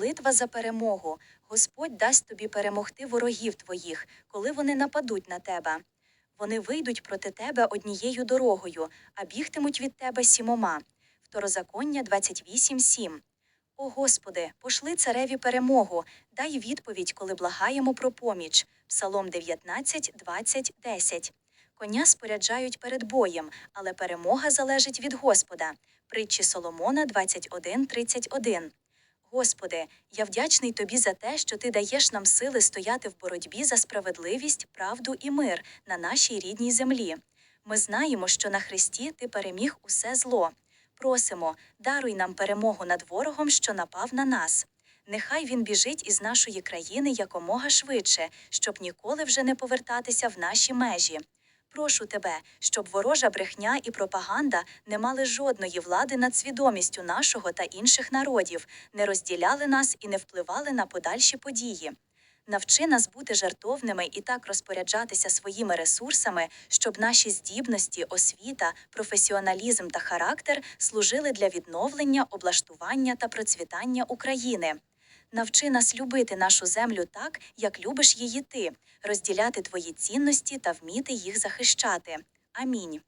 Молитва за перемогу. Господь дасть тобі перемогти ворогів твоїх, коли вони нападуть на тебе. Вони вийдуть проти тебе однією дорогою, а бігтимуть від тебе сімома. Второзаконня 28.7. О Господи, пошли цареві перемогу, дай відповідь, коли благаємо про поміч. Псалом 19, 20, 10. Коня споряджають перед боєм, але перемога залежить від Господа. Притчі Соломона 21, 31. Господи, я вдячний Тобі за те, що Ти даєш нам сили стояти в боротьбі за справедливість, правду і мир на нашій рідній землі. Ми знаємо, що на Христі Ти переміг усе зло. Просимо, даруй нам перемогу над ворогом, що напав на нас. Нехай він біжить із нашої країни якомога швидше, щоб ніколи вже не повертатися в наші межі. Прошу тебе, щоб ворожа брехня і пропаганда не мали жодної влади над свідомістю нашого та інших народів, не розділяли нас і не впливали на подальші події. Навчи нас бути жартовними і так розпоряджатися своїми ресурсами, щоб наші здібності, освіта, професіоналізм та характер служили для відновлення, облаштування та процвітання України. Навчи нас любити нашу землю так, як любиш її ти, розділяти твої цінності та вміти їх захищати. Амінь.